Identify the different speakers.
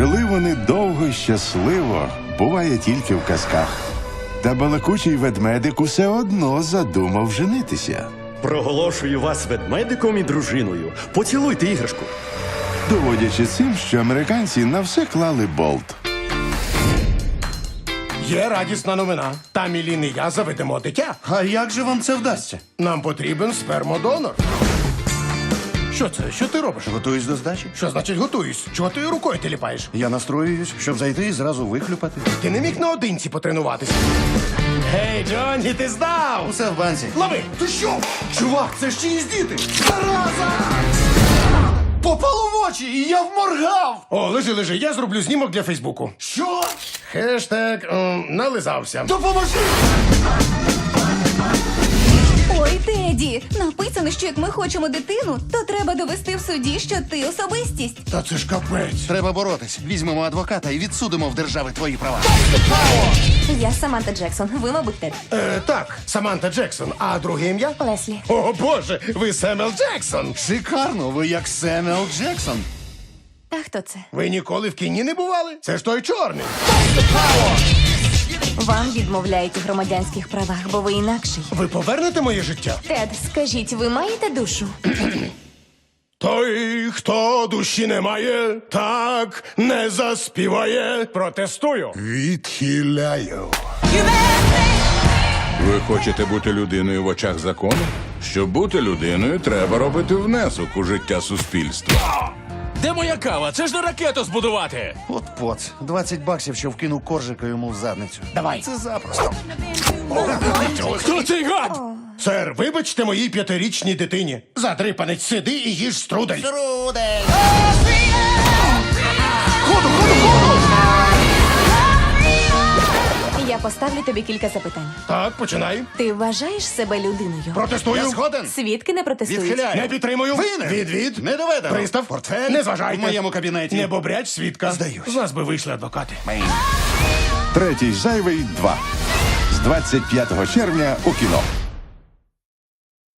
Speaker 1: Жили вони довго й щасливо, буває тільки в казках. Та балакучий ведмедик усе одно задумав женитися.
Speaker 2: Проголошую вас ведмедиком і дружиною. Поцілуйте іграшку.
Speaker 1: доводячи цим, що американці на все клали болт.
Speaker 3: Є радісна новина. Та Мілін і я заведемо дитя.
Speaker 4: А як же вам це вдасться?
Speaker 3: Нам потрібен спермодонор. Що це? Що ти робиш?
Speaker 4: Готуюсь до здачі?
Speaker 3: Що значить готуюсь? Чого ти рукою теліпаєш?
Speaker 4: Я настроююсь, щоб зайти і зразу вихлюпати.
Speaker 3: Ти не міг наодинці потренуватися. Гей, Джонні, ти здав!
Speaker 4: Усе в банці.
Speaker 3: Лови! Ти що? Чувак, це ж чиїсь діти! Зараза!
Speaker 4: Попало в очі, і я вморгав!
Speaker 3: О, лежи, лежи, я зроблю знімок для Фейсбуку.
Speaker 4: Що?
Speaker 3: Хештег ем, нализався.
Speaker 4: Допоможи!
Speaker 5: Ой, Теді, написано, що як ми хочемо дитину, то треба довести в суді, що ти особистість.
Speaker 3: Та це ж капець.
Speaker 4: Треба боротись. Візьмемо адвоката і відсудимо в держави твої права.
Speaker 5: Я Саманта Джексон. Ви, мабуть, Тед.
Speaker 3: Е, так, Саманта Джексон, а друге ім'я?
Speaker 5: Леслі.
Speaker 3: О боже, ви Семел Джексон.
Speaker 4: Шикарно, ви як Семюел Джексон.
Speaker 5: А хто це?
Speaker 3: Ви ніколи в кіні не бували? Це ж той чорний.
Speaker 5: Вам відмовляють у громадянських правах, бо ви інакший.
Speaker 3: Ви повернете моє життя?
Speaker 5: Тед, скажіть, ви маєте душу?
Speaker 3: Той, хто душі не має, так не заспіває. Протестую.
Speaker 1: Відхиляю.
Speaker 6: Ви хочете бути людиною в очах закону? Щоб бути людиною, треба робити внесок у життя суспільства.
Speaker 7: Де моя кава? Це ж не ракету збудувати.
Speaker 4: От поц. 20 баксів, що вкинув коржика йому в задницю.
Speaker 3: Давай.
Speaker 4: Це запросто.
Speaker 7: Хто цей гад?
Speaker 3: Сер, вибачте моїй п'ятирічній дитині. Задрипанець, сиди і їж струдель.
Speaker 5: Я поставлю тобі кілька запитань.
Speaker 3: Так, починай.
Speaker 5: Ти вважаєш себе людиною?
Speaker 3: Протестую.
Speaker 4: Я згоден.
Speaker 5: Свідки не протестують.
Speaker 4: Відхиляю.
Speaker 3: Не підтримую.
Speaker 4: Винен.
Speaker 3: Відвід.
Speaker 4: Не доведено.
Speaker 3: Пристав.
Speaker 4: Портфель.
Speaker 3: Не зважайте.
Speaker 4: В моєму кабінеті.
Speaker 3: Не бобряч свідка.
Speaker 4: Здаюсь.
Speaker 3: З нас би вийшли адвокати.
Speaker 1: Третій зайвий 2. З 25 червня у кіно.